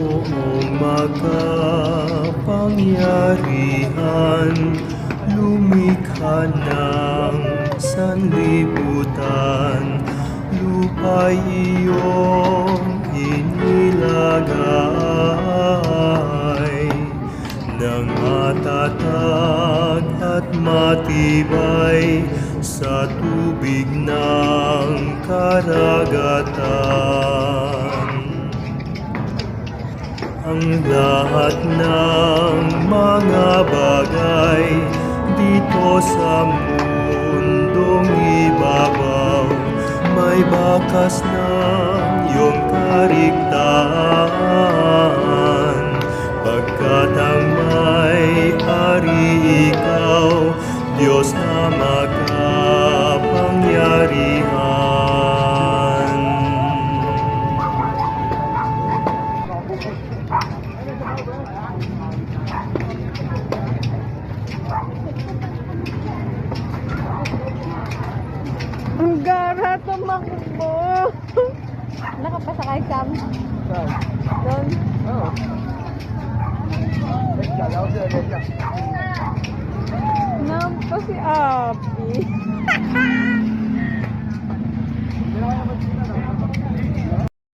Makapangyarihan Lumikha ng sanlibutan. Lupa'y iyong inilagay Nang matatag at matibay Sa tubig ng karagatan ang lahat ng mga bagay dito sa mundong ibabaw. May bakas ng iyong karigtaan pagkat ang may ari ikaw Diyos na makapangyarihan Gara tumakbo. Nakapasakay Sam. Doon. Nampa si Abi.